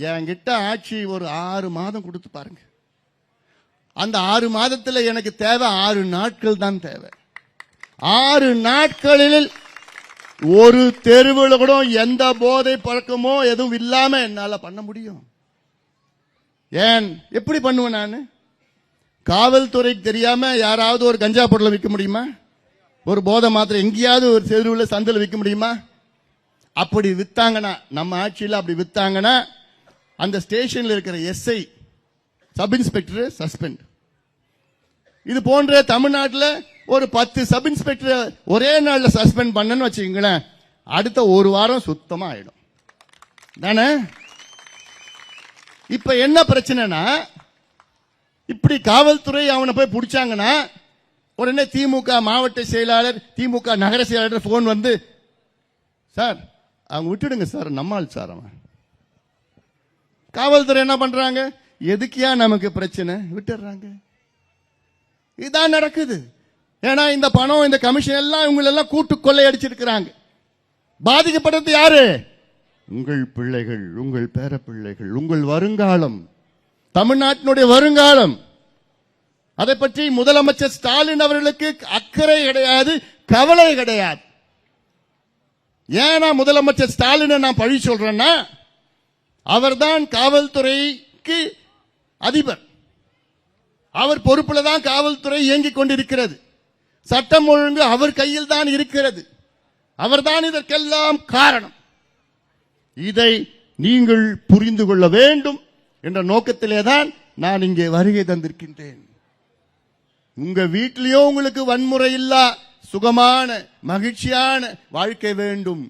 என்கிட்ட ஆட்சி ஒரு ஆறு மாதம் கொடுத்து பாருங்க. அந்த ஆறு மாதத்துல எனக்கு தேவை ஆறு நாட்கள் தான் தேவை. ஆறு நாட்களில் ஒரு தெருவில் கூட எந்த போதை பழக்கமோ எதுவும் இல்லாம என்னால பண்ண முடியும். ஏன்? எப்படி பண்ணுவேன் நான்? காவல்துறைக்கு தெரியாம யாராவது ஒரு கஞ்சா பொருளை விற்க முடியுமா? ஒரு போதை மாத்திரை எங்கேயாவது ஒரு தெருவில் சந்தில் விற்க முடியுமா? அப்படி வித்தாங்கன்னா நம்ம ஆட்சியில் அப்படி வித்தாங்கன்னா அந்த ஸ்டேஷனில் இருக்கிற எஸ்ஐ சப் இன்ஸ்பெக்டர் சஸ்பெண்ட். இது போன்ற தமிழ்நாட்டில் ஒரு பத்து சப் இன்ஸ்பெக்டர் ஒரே நாளில் சஸ்பெண்ட் பண்ணன்னு வச்சுக்கோங்களேன். அடுத்த ஒரு வாரம் சுத்தமாக ஆயிடும். தானே? இப்ப என்ன பிரச்சனைனா இப்படி காவல்துறை அவனை போய் பிடிச்சாங்கன்னா உடனே திமுக மாவட்ட செயலாளர் திமுக நகர செயலாளர் போன் வந்து சார் அவங்க விட்டுடுங்க சார் நம்மால் சார் அவன். காவல்துறை என்ன பண்றாங்க? எதுக்கியா நமக்கு பிரச்சனை? விட்டுடுறாங்க. இதான் நடக்குது. ஏன்னா இந்த பணம் இந்த கமிஷன் எல்லாம் இவங்க எல்லாம் கூட்டு கொள்ளையடிச்சிருக்கிறாங்க. பாதிக்கப்படுறது யாரு? உங்கள் பிள்ளைகள் உங்கள் பேர பிள்ளைகள் உங்கள் வருங்காலம். தமிழ்நாட்டினுடைய வருங்காலம். அதை பற்றி முதலமைச்சர் ஸ்டாலின் அவர்களுக்கு அக்கறை கிடையாது கவலை கிடையாது. ஏன்னா முதலமைச்சர் ஸ்டாலினை நான் பழி சொல்றேன்னா அவர்தான் காவல்துறைக்கு அதிபர். அவர் பொறுப்புல தான் காவல்துறை இயங்கிக் கொண்டிருக்கிறது. சட்டம் ஒழுங்கு அவர் கையில் தான் இருக்கிறது. அவர்தான் இதற்கெல்லாம் காரணம். இதை நீங்கள் புரிந்து கொள்ள வேண்டும் என்ற நோக்கத்திலே தான் நான் இங்கே வருகை தந்திருக்கின்றேன். உங்க வீட்டிலேயோ உங்களுக்கு வன்முறை இல்லா சுகமான மகிழ்ச்சியான வாழ்க்கை வேண்டும்.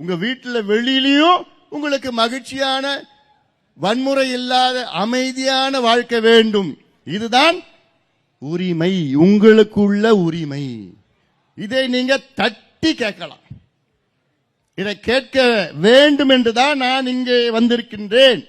உங்க வீட்டில் வெளியிலையும் உங்களுக்கு மகிழ்ச்சியான வன்முறை இல்லாத அமைதியான வாழ்க்கை வேண்டும். இதுதான் உரிமை. உங்களுக்குள்ள உரிமை. இதை நீங்க தட்டி கேட்கலாம். இதை கேட்க வேண்டும் என்றுதான் நான் இங்கே வந்திருக்கின்றேன்.